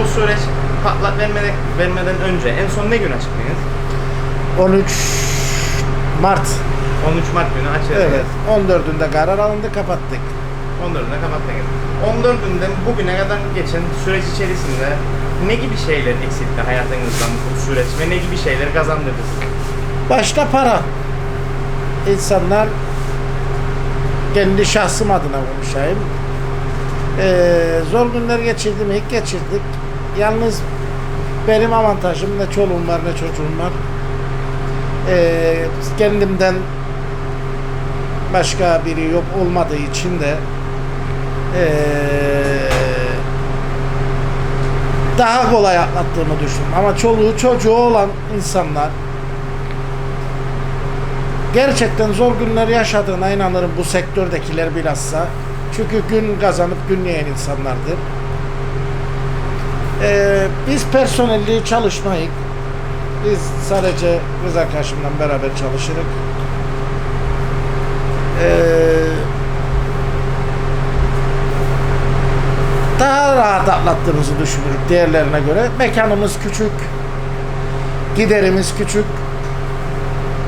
Bu süreç patlak vermeden, vermeden önce en son ne gün açıkladınız? 13 Mart. 13 Mart günü açıldı. Evet. 14'ünde karar alındı kapattık. 14'üne kapattınız. 14'ünden bugüne kadar geçen süreç içerisinde ne gibi şeyler eksiltti hayatınızdan bu süreç ve ne gibi şeyler kazandırdı size? Başta para. İnsanlar kendi şahsım adına konuşayım. Ee, zor günler geçirdim, ilk geçirdik. Yalnız benim avantajım ne çoluğum var ne çocuğum var. Ee, kendimden başka biri yok olmadığı için de ee, daha kolay atlattığımı düşünüyorum. Ama çoluğu çocuğu olan insanlar gerçekten zor günler yaşadığına inanırım bu sektördekiler bilhassa. Çünkü gün kazanıp gün yiyen insanlardır. Ee, biz personelli çalışmayık. Biz sadece kız arkadaşımla beraber çalışırız. Ee, daha rahat atlattığımızı düşünürük diğerlerine göre. Mekanımız küçük. Giderimiz küçük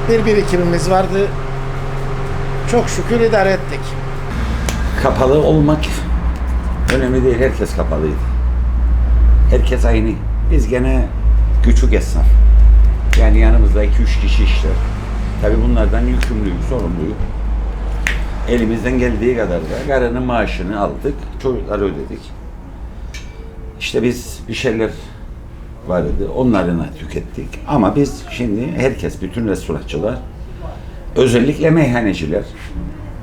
bir birikimimiz vardı. Çok şükür idare ettik. Kapalı olmak önemli değil. Herkes kapalıydı. Herkes aynı. Biz gene küçük esnaf. Yani yanımızda 2-3 kişi işler. Tabi bunlardan yükümlüyük, sorumluyuk. Elimizden geldiği kadar da karının maaşını aldık, çocukları ödedik. İşte biz bir şeyler vardı, onlarını tükettik. Ama biz şimdi herkes, bütün restorançılar, özellikle meyhaneciler,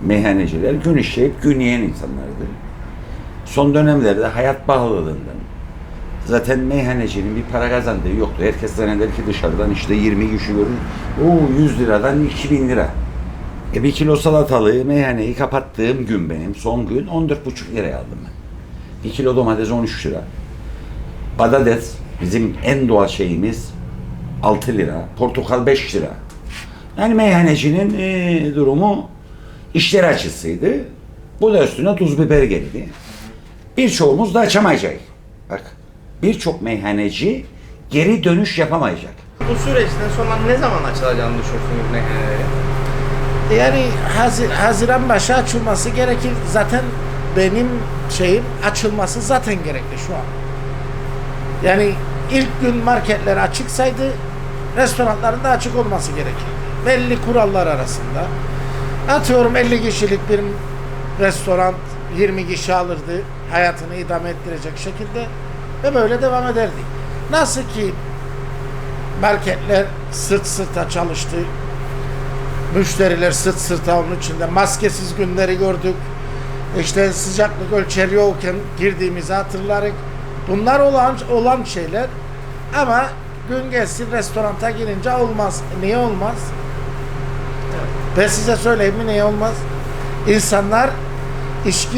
meyhaneciler gün işleyip gün yiyen insanlardı. Son dönemlerde hayat pahalılığından zaten meyhanecinin bir para kazandığı yoktu. Herkes zanneder ki dışarıdan işte 20 kişi görür. Oo 100 liradan 2000 lira. E bir kilo salatalığı meyhaneyi kapattığım gün benim son gün 14,5 liraya aldım ben. Bir kilo domates 13 lira. Patates bizim en doğal şeyimiz 6 lira. Portakal 5 lira. Yani meyhanecinin e, durumu işler açısıydı. Bu da üstüne tuz biber geldi. Birçoğumuz da açamayacak. Bak birçok meyhaneci geri dönüş yapamayacak. Bu süreçten sonra ne zaman açılacağını düşünüyorsunuz meyhaneleri? Yani Hazi- Haziran başı açılması gerekir. Zaten benim şeyim açılması zaten gerekli şu an. Yani ilk gün marketler açıksaydı restoranların da açık olması gerekir. Belli kurallar arasında. Atıyorum 50 kişilik bir restoran 20 kişi alırdı hayatını idame ettirecek şekilde ve böyle devam ederdik. Nasıl ki marketler sırt sırta çalıştı, müşteriler sırt sırta onun içinde maskesiz günleri gördük. İşte sıcaklık ölçeri yokken girdiğimizi hatırlarız. Bunlar olan olan şeyler ama gün geçsin restoranta girince olmaz. Niye olmaz? Ben size söyleyeyim mi niye olmaz? İnsanlar içki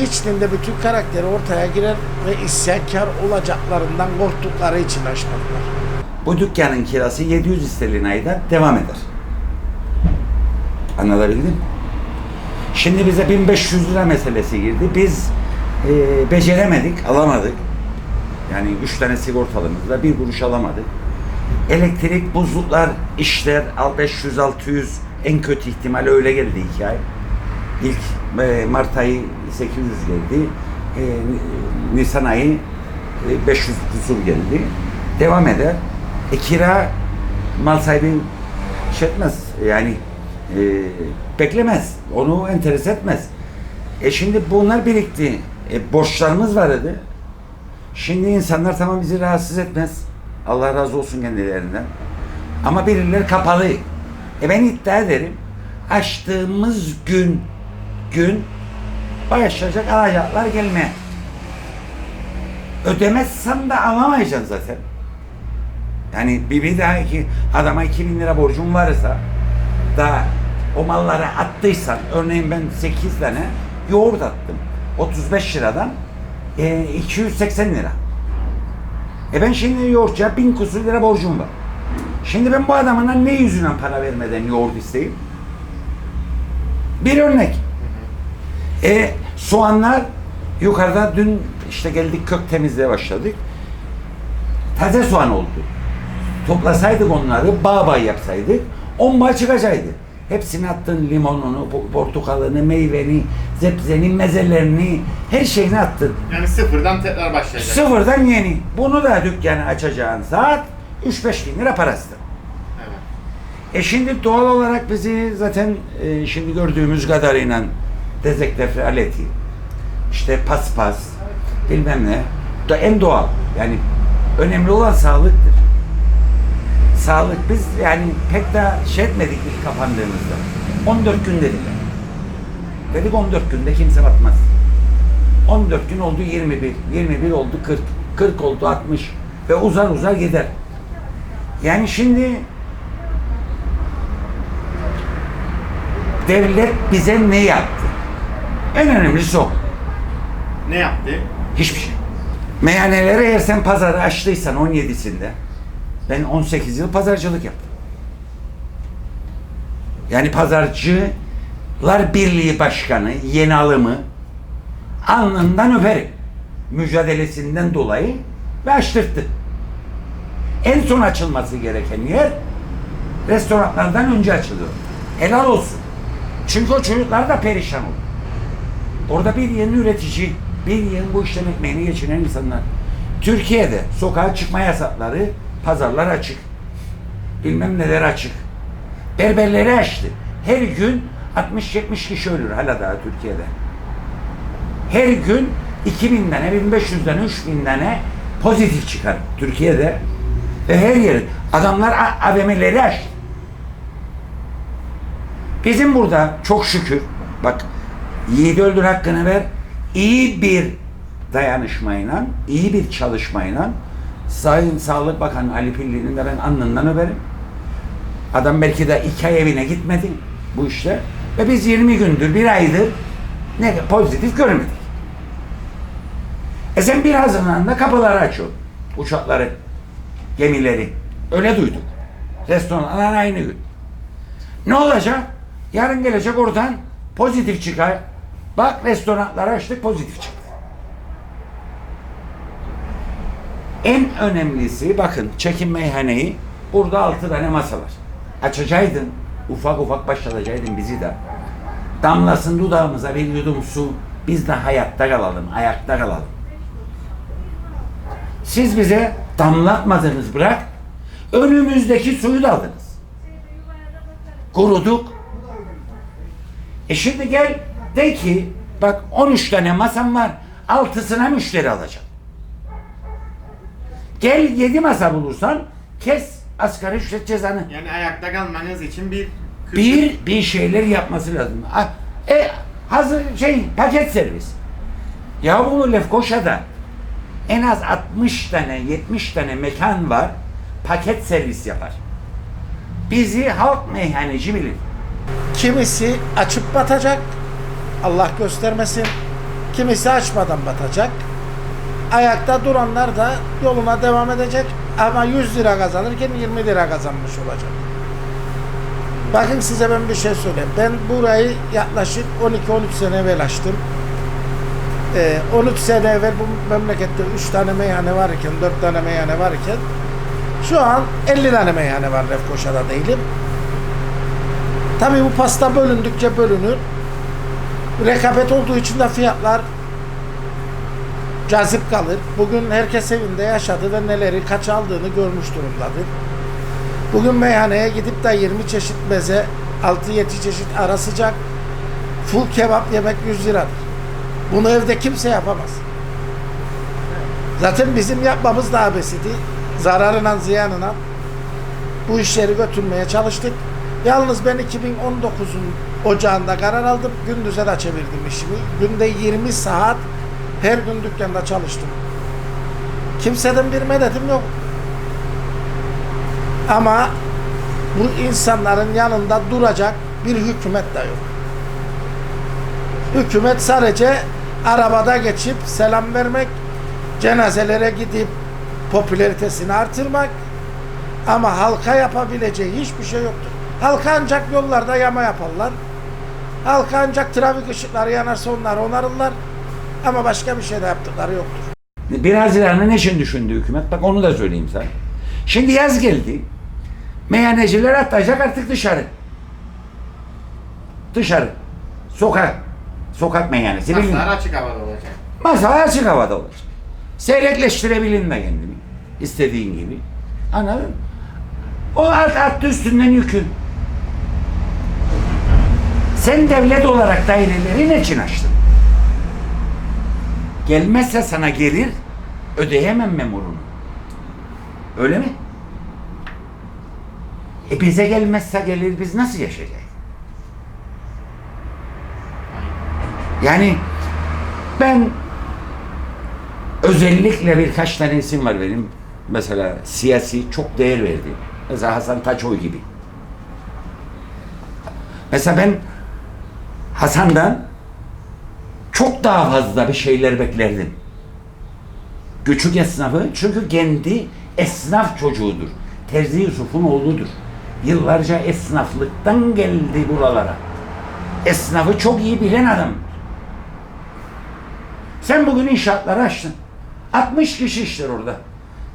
bütün karakteri ortaya girer ve isyankar olacaklarından korktukları için açmadılar. Bu dükkanın kirası 700 sterlin ayda devam eder. Anlatabildim mi? Şimdi bize 1500 lira meselesi girdi. Biz e, beceremedik, alamadık. Yani üç tane sigortalımızla bir kuruş alamadık. Elektrik, buzluklar, işler al 500-600 en kötü ihtimal öyle geldi iki ay. İlk e, Mart ayı 800 geldi. E, Nisan ayı e, 500 kusur geldi. Devam eder. E, kira mal sahibi şey etmez. Yani e, beklemez. Onu enteres etmez. E şimdi bunlar birikti. E, borçlarımız vardı. Şimdi insanlar tamam bizi rahatsız etmez. Allah razı olsun kendilerinden. Ama birileri kapalı. E ben iddia ederim. Açtığımız gün gün başlayacak alacaklar gelmeye. Ödemezsem de alamayacaksın zaten. Yani bir, bir daha ki adama 2000 lira borcum varsa da o malları attıysan örneğin ben 8 tane yoğurt attım. 35 liradan e, 280 lira. E ben şimdi yoğurtçuya 1000 kusur lira borcum var. Şimdi ben bu adamına ne yüzünden para vermeden yoğurt isteyeyim? Bir örnek. E soğanlar yukarıda dün işte geldik kök temizliğe başladık. taze soğan oldu. Toplasaydık onları bağ bağ yapsaydık on bağ çıkacaktı. Hepsini attın limonunu, po- portakalını, meyveni, zebzeni, mezelerini, her şeyini attın. Yani sıfırdan tekrar başlayacak. Sıfırdan yeni. Bunu da dükkanı açacağın saat 3-5 bin lira parası. Evet. E şimdi doğal olarak bizi zaten e, şimdi gördüğümüz kadarıyla dezenfekte aleti, işte paspas, bilmem ne, da en doğal. Yani önemli olan sağlıktır. Sağlık biz yani pek de şey etmedik ilk kapandığımızda. 14 gün dediler. Dedik 14 günde kimse batmaz. 14 gün oldu 21, 21 oldu 40, 40 oldu 60 ve uzar uzar gider. Yani şimdi devlet bize ne yaptı? En önemlisi o. Ne yaptı? Hiçbir şey. Meyhanelere eğer sen pazarı açtıysan 17'sinde ben 18 yıl pazarcılık yaptım. Yani pazarcılar birliği başkanı yeni alımı alnından öperim. Mücadelesinden dolayı ve açtırttı. En son açılması gereken yer restoranlardan önce açılıyor. Helal olsun. Çünkü o çocuklar da perişan oldu. Orada bir yeni üretici, bir yeni bu işten ekmeğini geçiren insanlar. Türkiye'de sokağa çıkma yasakları, pazarlar açık. Bilmem neler açık. Berberleri açtı. Her gün 60-70 kişi ölür hala daha Türkiye'de. Her gün 2000 tane, 1500 tane, 3000 tane pozitif çıkar Türkiye'de. Ve her yer. Adamlar AVM'leri açtı. Bizim burada çok şükür bak yiğit öldür hakkını ver iyi bir dayanışmayla, iyi bir çalışmayla Sayın Sağlık Bakanı Ali Pilli'nin de ben alnından öperim. Adam belki de iki ay evine gitmedi bu işte. Ve biz 20 gündür, bir aydır ne pozitif görmedik. E sen bir Haziran'da kapıları açıyor. Uçakları, gemileri. Öyle duyduk. Restoranlar aynı gün. Ne olacak? Yarın gelecek oradan pozitif çıkar. Bak restoranları açtık pozitif çıktı. En önemlisi bakın çekim meyhaneyi burada altı tane masa var. Açacaktın ufak ufak başlatacaktın bizi de. Damlasın dudağımıza bir yudum su biz de hayatta kalalım, ayakta kalalım. Siz bize damlatmadınız bırak. Önümüzdeki suyu da aldınız. Kuruduk. E şimdi gel de ki bak 13 tane masam var. Altısına müşteri alacağım. Gel 7 masa bulursan kes asgari ücret cezanı. Yani ayakta kalmanız için bir Bir bir şeyler yapması lazım. Ah, E hazır şey paket servis. Ya bu Lefkoşa'da en az 60 tane 70 tane mekan var paket servis yapar. Bizi halk meyhaneci bilir. Kimisi açıp batacak. Allah göstermesin. Kimisi açmadan batacak. Ayakta duranlar da yoluna devam edecek. Ama 100 lira kazanırken 20 lira kazanmış olacak. Bakın size ben bir şey söyleyeyim. Ben burayı yaklaşık 12-13 sene evvel açtım. Ee, 13 sene evvel bu memlekette 3 tane meyhane varken, 4 tane meyhane varken şu an 50 tane meyhane var Lefkoşa'da değilim. Tabii bu pasta bölündükçe bölünür. Rekabet olduğu için de fiyatlar cazip kalır. Bugün herkes evinde yaşadı ve neleri kaç aldığını görmüş durumdadır. Bugün meyhaneye gidip de 20 çeşit meze, 6-7 çeşit ara sıcak, full kebap yemek 100 liradır. Bunu evde kimse yapamaz. Zaten bizim yapmamız da abesiydi. Zararına ziyanına bu işleri götürmeye çalıştık. Yalnız ben 2019'un ocağında karar aldım. Gündüze de çevirdim işimi. Günde 20 saat her gün dükkanda çalıştım. Kimseden bir medetim yok. Ama bu insanların yanında duracak bir hükümet de yok. Hükümet sadece arabada geçip selam vermek, cenazelere gidip popülaritesini artırmak ama halka yapabileceği hiçbir şey yoktur. Halka ancak yollarda yama yaparlar. Halka ancak trafik ışıkları yanarsa onlar onarırlar. Ama başka bir şey de yaptıkları yoktur. 1 Haziran'ı ne için düşündü hükümet? Bak onu da söyleyeyim sana. Şimdi yaz geldi. Meyhaneciler atlayacak artık dışarı. Dışarı. Sokak. Sokak meyhanesi. bilmiyorum. Masalar açık havada olacak. Masa açık havada olacak. Seyrekleştirebilin de kendini. İstediğin gibi. Anladın mı? O at, attı üstünden yükün. Sen devlet olarak daireleri ne için açtın? Gelmezse sana gelir, ödeyemem memurunu. Öyle mi? E bize gelmezse gelir, biz nasıl yaşayacağız? Yani ben özellikle birkaç tane isim var benim. Mesela siyasi çok değer verdiğim. Mesela Hasan Taçoy gibi. Mesela ben Hasan'dan çok daha fazla bir şeyler beklerdim. Küçük esnafı çünkü kendi esnaf çocuğudur. Terzi Yusuf'un oğludur. Yıllarca esnaflıktan geldi buralara. Esnafı çok iyi bilen adam. Sen bugün inşaatları açtın. 60 kişi işler orada.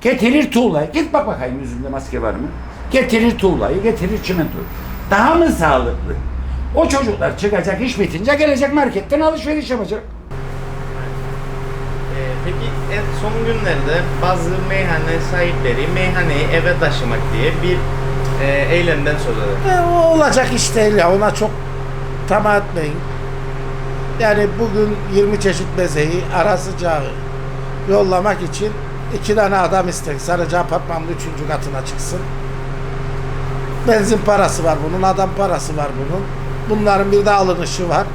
Getirir tuğlayı. Git bak bakayım yüzünde maske var mı? Getirir tuğlayı, getirir çimentoyu. Daha mı sağlıklı? O çocuklar çıkacak iş bitince gelecek marketten alışveriş yapacak. Ee, peki en son günlerde bazı meyhane sahipleri meyhaneyi eve taşımak diye bir e, eylemden söz eder. E, o olacak iş değil ya. Ona çok tamah etmeyin. Yani bugün 20 çeşit bezeyi ara sıcağı yollamak için iki tane adam istek. Sarıcı apartmanın üçüncü katına çıksın. Benzin parası var bunun, adam parası var bunun. Bunların bir de alınışı var.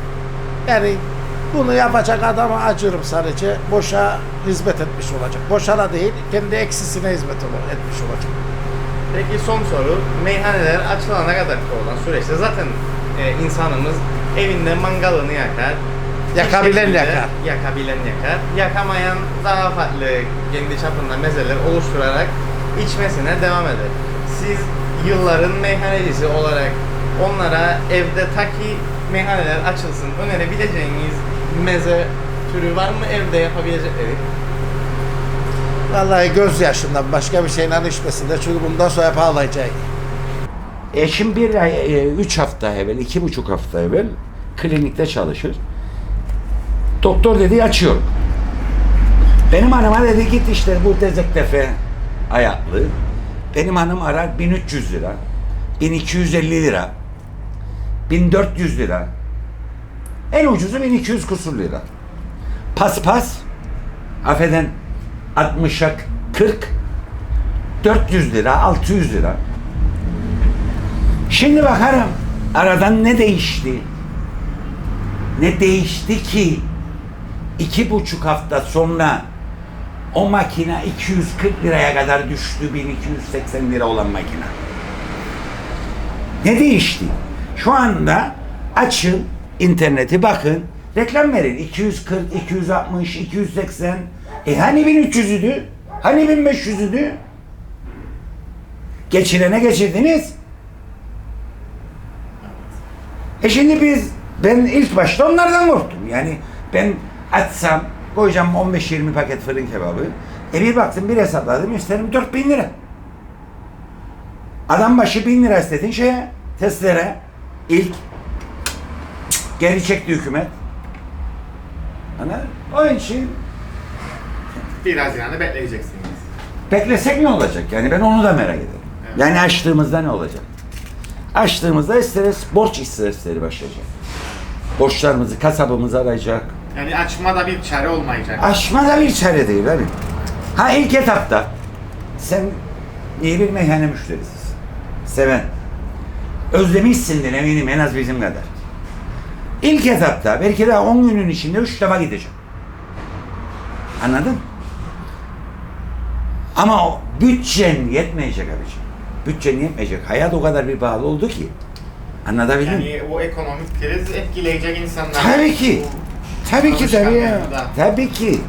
Yani bunu yapacak adama acırım sadece. Boşa hizmet etmiş olacak. Boşa da değil, kendi eksisine hizmet etmiş olacak. Peki son soru. Meyhaneler açılana kadar olan süreçte zaten e, insanımız evinde mangalını yakar. Yakabilen yakar. Yakabilen yakar. Yakamayan daha farklı kendi çapında mezeler oluşturarak içmesine devam eder. Siz yılların meyhanecisi olarak onlara evde taki meyhaneler açılsın önerebileceğiniz meze türü var mı evde yapabilecekleri? Vallahi gözyaşından başka bir şeyle içmesinler. Çünkü bundan sonra hep ağlayacak. Eşim bir ay, e, üç hafta evvel, iki buçuk hafta evvel klinikte çalışır. Doktor dedi açıyorum. Benim hanıma dedi git işte bu tezektefe ayaklı. Benim hanım arar 1300 lira, 1250 lira, 1400 lira. En ucuzu 1200 kusur lira. Paspas, affeden 60'a 40, 400 lira, 600 lira. Şimdi bakarım aradan ne değişti? Ne değişti ki iki buçuk hafta sonra o makine 240 liraya kadar düştü 1280 lira olan makine. Ne değişti? Şu anda açın interneti bakın reklam verin 240, 260, 280 e hani 1300'üdü? Hani 1500'üdü? Geçirene geçirdiniz. E şimdi biz, ben ilk başta onlardan korktum. Yani ben açsam, koyacağım 15-20 paket fırın kebabı. E bir baktım bir hesapladım isterim 4000 lira. Adam başı 1000 lira istedin şeye, testlere. İlk geri çekti hükümet. Ana, o için Bir Haziran'ı bekleyeceksiniz. beklesek ne olacak? Yani ben onu da merak ederim. Evet. Yani açtığımızda ne olacak? Açtığımızda isteriz, borç stresleri başlayacak. Borçlarımızı, kasabımız arayacak. Yani açma da bir çare olmayacak. Aşma da bir çare değil abi. Ha ilk etapta sen iyi bir meyhane müşterisisin. Seven. Özlemişsindir eminim en az bizim kadar. İlk etapta belki daha 10 günün içinde 3 defa gideceğim. Anladın? Ama o bütçen yetmeyecek abiciğim. Bütçen yetmeyecek. Hayat o kadar bir pahalı oldu ki. Anlatabildim mi? Yani o ekonomik kriz etkileyecek insanlar. Tabii ki. Tabii ki tabii ya. Tabii ki.